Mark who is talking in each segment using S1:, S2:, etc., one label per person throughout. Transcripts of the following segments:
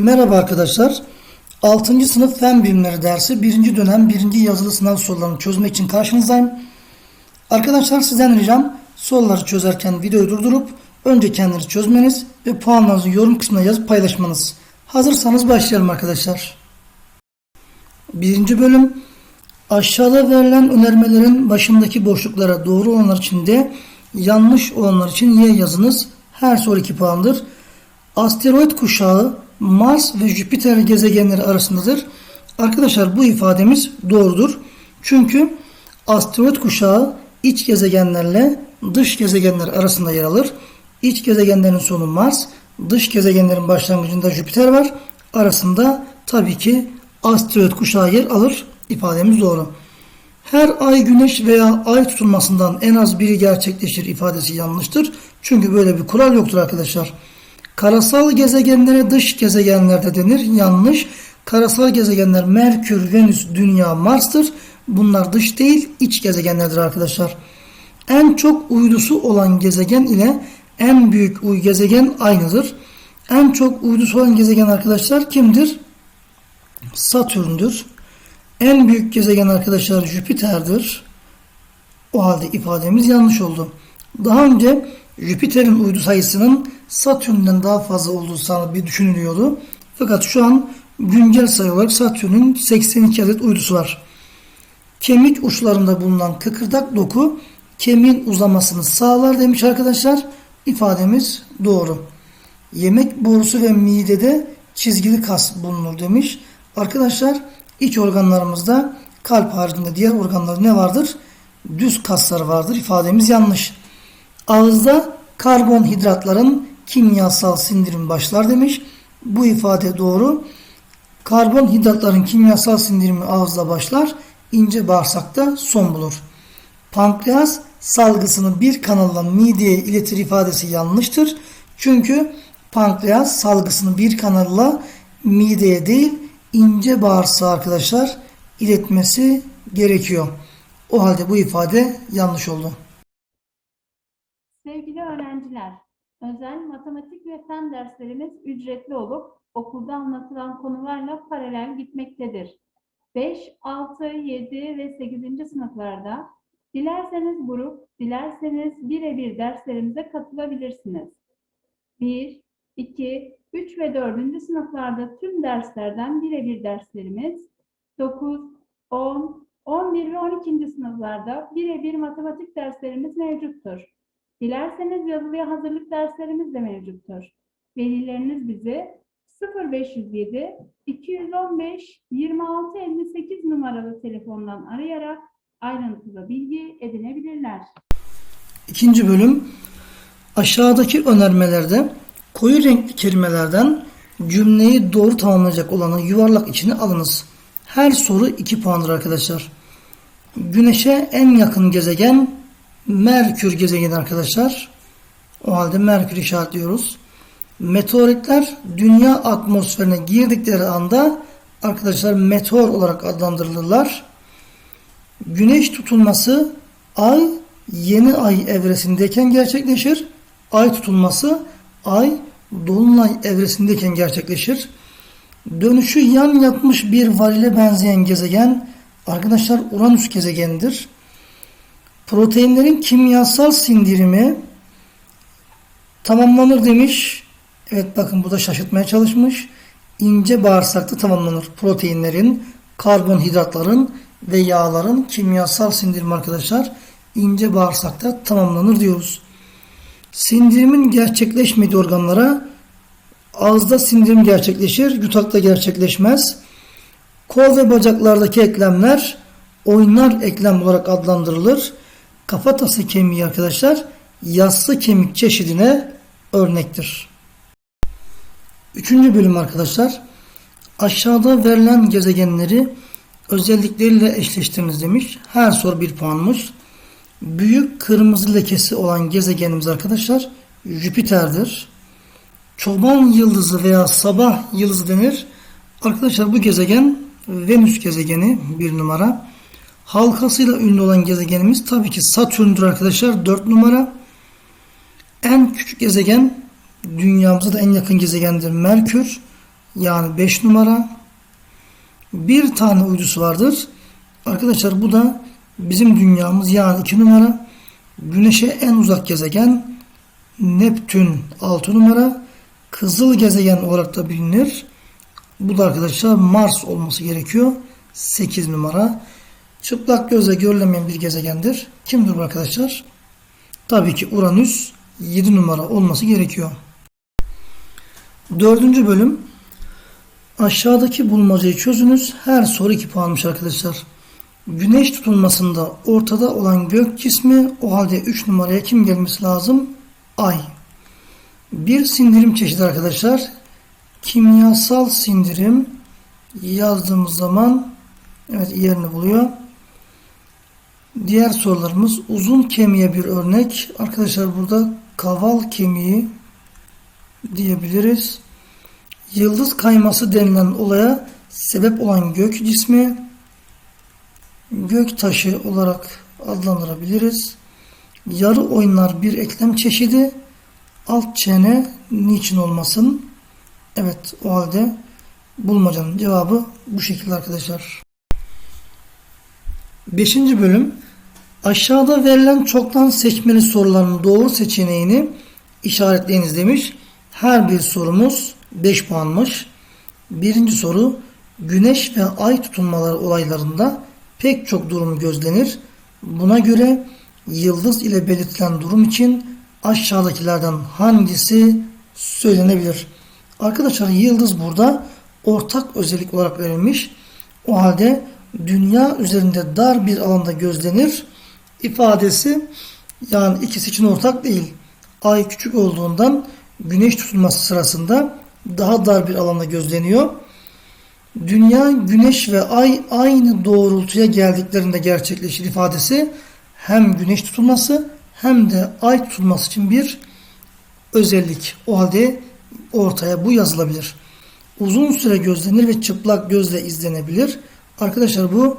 S1: Merhaba arkadaşlar. 6. sınıf fen bilimleri dersi 1. dönem 1. yazılı sınav sorularını çözmek için karşınızdayım. Arkadaşlar sizden ricam soruları çözerken videoyu durdurup önce kendiniz çözmeniz ve puanlarınızı yorum kısmına yazıp paylaşmanız. Hazırsanız başlayalım arkadaşlar. 1. bölüm Aşağıda verilen önermelerin başındaki boşluklara doğru olanlar için de yanlış olanlar için Y yazınız. Her soru 2 puandır. Asteroid kuşağı Mars ve Jüpiter gezegenleri arasındadır. Arkadaşlar bu ifademiz doğrudur. Çünkü asteroid kuşağı iç gezegenlerle dış gezegenler arasında yer alır. İç gezegenlerin sonu Mars, dış gezegenlerin başlangıcında Jüpiter var. Arasında tabii ki asteroid kuşağı yer alır. İfademiz doğru. Her ay güneş veya ay tutulmasından en az biri gerçekleşir ifadesi yanlıştır. Çünkü böyle bir kural yoktur arkadaşlar. Karasal gezegenlere dış gezegenlerde denir. Yanlış. Karasal gezegenler Merkür, Venüs, Dünya, Mars'tır. Bunlar dış değil, iç gezegenlerdir arkadaşlar. En çok uydusu olan gezegen ile en büyük uy gezegen aynıdır. En çok uydusu olan gezegen arkadaşlar kimdir? Satürn'dür. En büyük gezegen arkadaşlar Jüpiter'dir. O halde ifademiz yanlış oldu. Daha önce Jüpiter'in uydu sayısının Satürn'den daha fazla olduğu bir düşünülüyordu. Fakat şu an güncel sayı olarak Satürn'ün 82 adet uydusu var. Kemik uçlarında bulunan kıkırdak doku kemiğin uzamasını sağlar demiş arkadaşlar. İfademiz doğru. Yemek borusu ve midede çizgili kas bulunur demiş. Arkadaşlar iç organlarımızda kalp haricinde diğer organlarda ne vardır? Düz kaslar vardır. İfademiz yanlış. Ağızda karbonhidratların kimyasal sindirim başlar demiş. Bu ifade doğru. Karbonhidratların kimyasal sindirimi ağızda başlar, ince bağırsakta son bulur. Pankreas salgısını bir kanaldan mideye iletir ifadesi yanlıştır. Çünkü pankreas salgısını bir kanalla mideye değil ince bağırsağa arkadaşlar iletmesi gerekiyor. O halde bu ifade yanlış oldu.
S2: Özel matematik ve fen derslerimiz ücretli olup okulda anlatılan konularla paralel gitmektedir. 5, 6, 7 ve 8. sınıflarda dilerseniz grup, dilerseniz birebir derslerimize katılabilirsiniz. 1, 2, 3 ve 4. sınıflarda tüm derslerden birebir derslerimiz 9, 10, 11 ve 12. sınıflarda birebir matematik derslerimiz mevcuttur. Dilerseniz yazılıya hazırlık derslerimiz de mevcuttur. Velileriniz bizi 0507 215 26 58 numaralı telefondan arayarak ayrıntılı bilgi edinebilirler.
S1: İkinci bölüm aşağıdaki önermelerde koyu renkli kelimelerden cümleyi doğru tamamlayacak olanı yuvarlak içine alınız. Her soru 2 puandır arkadaşlar. Güneşe en yakın gezegen Merkür gezegeni arkadaşlar. O halde Merkür işaretliyoruz. Meteoritler dünya atmosferine girdikleri anda arkadaşlar meteor olarak adlandırılırlar. Güneş tutulması ay yeni ay evresindeyken gerçekleşir. Ay tutulması ay dolunay evresindeyken gerçekleşir. Dönüşü yan yatmış bir varile benzeyen gezegen arkadaşlar Uranüs gezegenidir. Proteinlerin kimyasal sindirimi tamamlanır demiş. Evet bakın bu da şaşırtmaya çalışmış. İnce bağırsakta tamamlanır. Proteinlerin, karbonhidratların ve yağların kimyasal sindirimi arkadaşlar ince bağırsakta tamamlanır diyoruz. Sindirimin gerçekleşmediği organlara ağızda sindirim gerçekleşir, yutakta gerçekleşmez. Kol ve bacaklardaki eklemler oynar eklem olarak adlandırılır. Kafatası kemiği arkadaşlar yassı kemik çeşidine örnektir. Üçüncü bölüm arkadaşlar. Aşağıda verilen gezegenleri özellikleriyle eşleştiriniz demiş. Her soru bir puanmış. Büyük kırmızı lekesi olan gezegenimiz arkadaşlar Jüpiter'dir. Çoban yıldızı veya sabah yıldızı denir. Arkadaşlar bu gezegen Venüs gezegeni bir numara. Halkasıyla ünlü olan gezegenimiz tabii ki Satürn'dür arkadaşlar 4 numara. En küçük gezegen dünyamıza da en yakın gezegendir Merkür. Yani 5 numara. Bir tane uydusu vardır. Arkadaşlar bu da bizim dünyamız yani 2 numara. Güneşe en uzak gezegen Neptün 6 numara. Kızıl gezegen olarak da bilinir. Bu da arkadaşlar Mars olması gerekiyor. 8 numara. Çıplak gözle görülemeyen bir gezegendir. Kimdir bu arkadaşlar? Tabii ki Uranüs 7 numara olması gerekiyor. Dördüncü bölüm. Aşağıdaki bulmacayı çözünüz. Her soru 2 puanmış arkadaşlar. Güneş tutulmasında ortada olan gök cismi o halde 3 numaraya kim gelmesi lazım? Ay. Bir sindirim çeşidi arkadaşlar. Kimyasal sindirim yazdığımız zaman evet yerini buluyor. Diğer sorularımız uzun kemiğe bir örnek. Arkadaşlar burada kaval kemiği diyebiliriz. Yıldız kayması denilen olaya sebep olan gök cismi gök taşı olarak adlandırabiliriz. Yarı oyunlar bir eklem çeşidi. Alt çene niçin olmasın? Evet o halde bulmacanın cevabı bu şekilde arkadaşlar. Beşinci bölüm aşağıda verilen çoktan seçmeli soruların doğru seçeneğini işaretleyiniz demiş. Her bir sorumuz 5 puanmış. Birinci soru güneş ve ay tutulmaları olaylarında pek çok durum gözlenir. Buna göre yıldız ile belirtilen durum için aşağıdakilerden hangisi söylenebilir? Arkadaşlar yıldız burada ortak özellik olarak verilmiş. O halde dünya üzerinde dar bir alanda gözlenir ifadesi yani ikisi için ortak değil. Ay küçük olduğundan güneş tutulması sırasında daha dar bir alanda gözleniyor. Dünya, güneş ve ay aynı doğrultuya geldiklerinde gerçekleşir ifadesi hem güneş tutulması hem de ay tutulması için bir özellik. O halde ortaya bu yazılabilir. Uzun süre gözlenir ve çıplak gözle izlenebilir. Arkadaşlar bu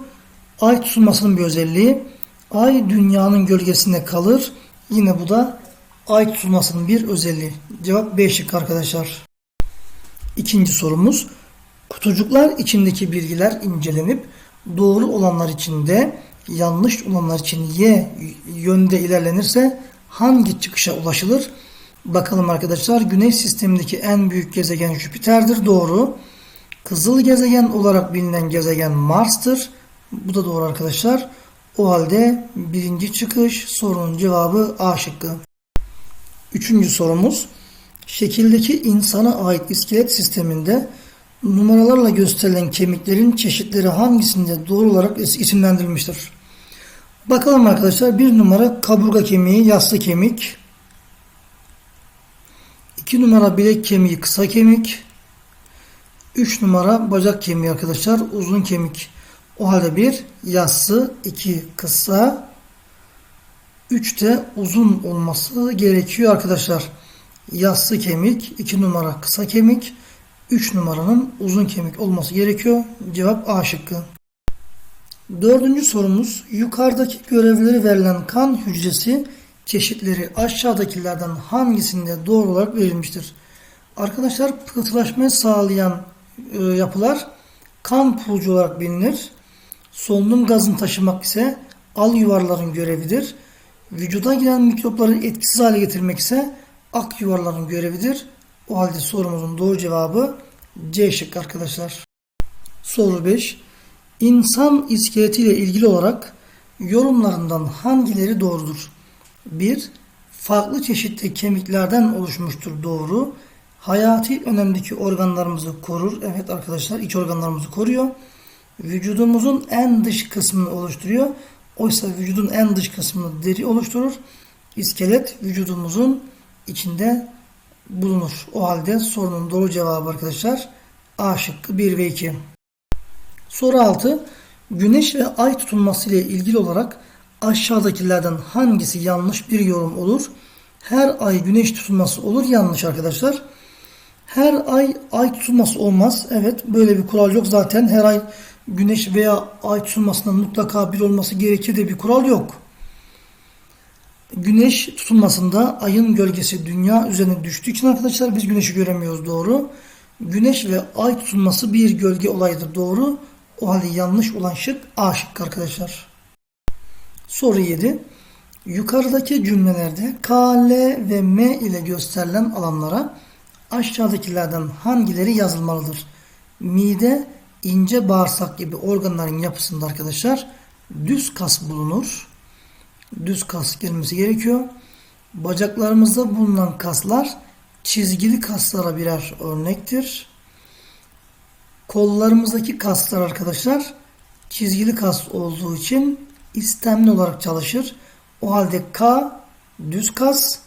S1: ay tutulmasının bir özelliği. Ay dünyanın gölgesinde kalır. Yine bu da ay tutulmasının bir özelliği. Cevap B şıkkı arkadaşlar. İkinci sorumuz. Kutucuklar içindeki bilgiler incelenip doğru olanlar için de yanlış olanlar için Y yönde ilerlenirse hangi çıkışa ulaşılır? Bakalım arkadaşlar. Güneş sistemindeki en büyük gezegen Jüpiter'dir. Doğru. Kızıl gezegen olarak bilinen gezegen Mars'tır. Bu da doğru arkadaşlar. O halde birinci çıkış sorunun cevabı A şıkkı. Üçüncü sorumuz. Şekildeki insana ait iskelet sisteminde numaralarla gösterilen kemiklerin çeşitleri hangisinde doğru olarak isimlendirilmiştir? Bakalım arkadaşlar. Bir numara kaburga kemiği, yassı kemik. İki numara bilek kemiği, kısa kemik. Üç numara bacak kemiği arkadaşlar, uzun kemik. O halde bir yassı, iki kısa, üç de uzun olması gerekiyor arkadaşlar. Yassı kemik, iki numara kısa kemik, üç numaranın uzun kemik olması gerekiyor. Cevap A şıkkı. Dördüncü sorumuz yukarıdaki görevleri verilen kan hücresi çeşitleri aşağıdakilerden hangisinde doğru olarak verilmiştir? Arkadaşlar pıhtılaşmayı sağlayan e, yapılar kan pulcu olarak bilinir. Solunum gazını taşımak ise al yuvarların görevidir. Vücuda giren mikropları etkisiz hale getirmek ise ak yuvarların görevidir. O halde sorumuzun doğru cevabı C şık arkadaşlar. Soru 5. İnsan iskeletiyle ilgili olarak yorumlarından hangileri doğrudur? 1. Farklı çeşitli kemiklerden oluşmuştur doğru. Hayati önemdeki organlarımızı korur. Evet arkadaşlar iç organlarımızı koruyor. Vücudumuzun en dış kısmını oluşturuyor. Oysa vücudun en dış kısmını deri oluşturur. İskelet vücudumuzun içinde bulunur. O halde sorunun doğru cevabı arkadaşlar A şıkkı 1 ve 2. Soru 6. Güneş ve ay tutulması ile ilgili olarak aşağıdakilerden hangisi yanlış bir yorum olur? Her ay güneş tutulması olur yanlış arkadaşlar. Her ay ay tutulması olmaz. Evet böyle bir kural yok zaten. Her ay güneş veya ay tutulmasından mutlaka bir olması gerekir de bir kural yok. Güneş tutulmasında ayın gölgesi dünya üzerine düştüğü için arkadaşlar biz güneşi göremiyoruz doğru. Güneş ve ay tutulması bir gölge olayıdır. Doğru. O halde yanlış olan şık A şıkkı arkadaşlar. Soru 7. Yukarıdaki cümlelerde K, L ve M ile gösterilen alanlara aşağıdakilerden hangileri yazılmalıdır? Mide, ince bağırsak gibi organların yapısında arkadaşlar düz kas bulunur. Düz kas gelmesi gerekiyor. Bacaklarımızda bulunan kaslar çizgili kaslara birer örnektir. Kollarımızdaki kaslar arkadaşlar çizgili kas olduğu için istemli olarak çalışır. O halde K düz kas,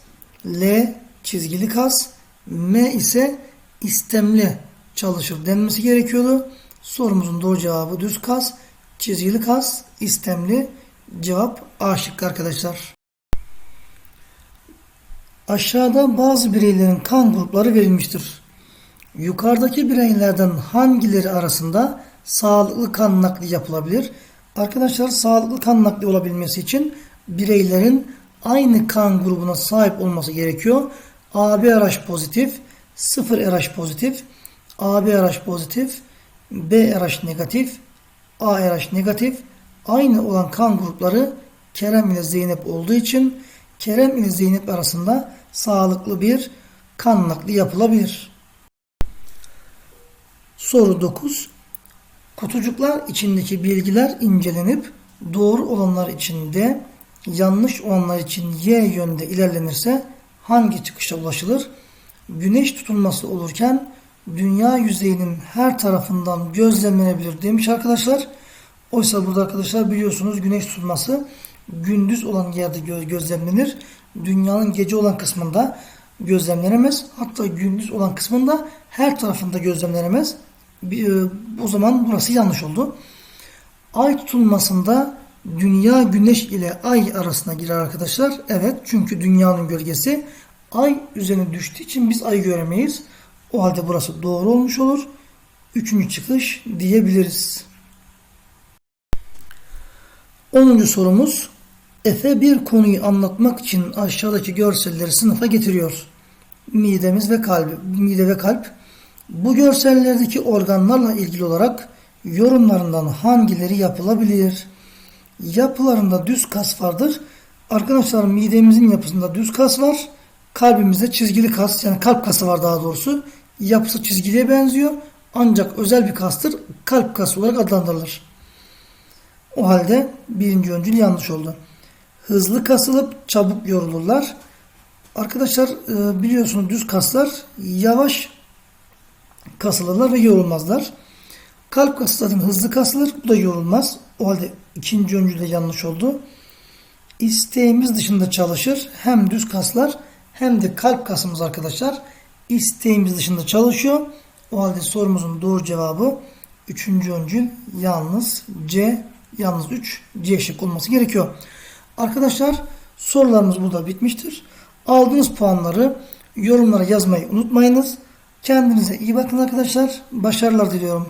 S1: L çizgili kas, M ise istemli çalışır denmesi gerekiyordu. Sorumuzun doğru cevabı düz kas, çizgili kas, istemli. Cevap A şıkkı arkadaşlar. Aşağıda bazı bireylerin kan grupları verilmiştir. Yukarıdaki bireylerden hangileri arasında sağlıklı kan nakli yapılabilir? Arkadaşlar sağlıklı kan nakli olabilmesi için bireylerin aynı kan grubuna sahip olması gerekiyor. AB RH pozitif, 0 RH pozitif, AB RH pozitif, B RH negatif, A RH negatif aynı olan kan grupları Kerem ile Zeynep olduğu için Kerem ile Zeynep arasında sağlıklı bir kan nakli yapılabilir. Soru 9. Kutucuklar içindeki bilgiler incelenip doğru olanlar için D, yanlış olanlar için Y yönde ilerlenirse hangi çıkışa ulaşılır? Güneş tutulması olurken dünya yüzeyinin her tarafından gözlemlenebilir demiş arkadaşlar. Oysa burada arkadaşlar biliyorsunuz güneş tutulması gündüz olan yerde gö- gözlemlenir. Dünyanın gece olan kısmında gözlemlenemez. Hatta gündüz olan kısmında her tarafında gözlemlenemez. E, o zaman burası yanlış oldu. Ay tutulmasında dünya güneş ile ay arasına girer arkadaşlar. Evet çünkü dünyanın gölgesi ay üzerine düştüğü için biz ayı göremeyiz. O halde burası doğru olmuş olur. Üçüncü çıkış diyebiliriz. 10. sorumuz Efe bir konuyu anlatmak için aşağıdaki görselleri sınıfa getiriyor. Midemiz ve kalp, mide ve kalp. Bu görsellerdeki organlarla ilgili olarak yorumlarından hangileri yapılabilir? Yapılarında düz kas vardır. Arkadaşlar midemizin yapısında düz kas var. Kalbimizde çizgili kas yani kalp kası var daha doğrusu. Yapısı çizgiliye benziyor. Ancak özel bir kastır. Kalp kası olarak adlandırılır. O halde birinci öncül yanlış oldu. Hızlı kasılıp çabuk yorulurlar. Arkadaşlar e, biliyorsunuz düz kaslar yavaş kasılırlar ve yorulmazlar. Kalp kası zaten hızlı kasılır. Bu da yorulmaz. O halde ikinci öncül de yanlış oldu. İsteğimiz dışında çalışır. Hem düz kaslar hem de kalp kasımız arkadaşlar isteğimiz dışında çalışıyor. O halde sorumuzun doğru cevabı üçüncü öncül yalnız C yalnız 3 C şık olması gerekiyor. Arkadaşlar sorularımız burada bitmiştir. Aldığınız puanları yorumlara yazmayı unutmayınız. Kendinize iyi bakın arkadaşlar. Başarılar diliyorum.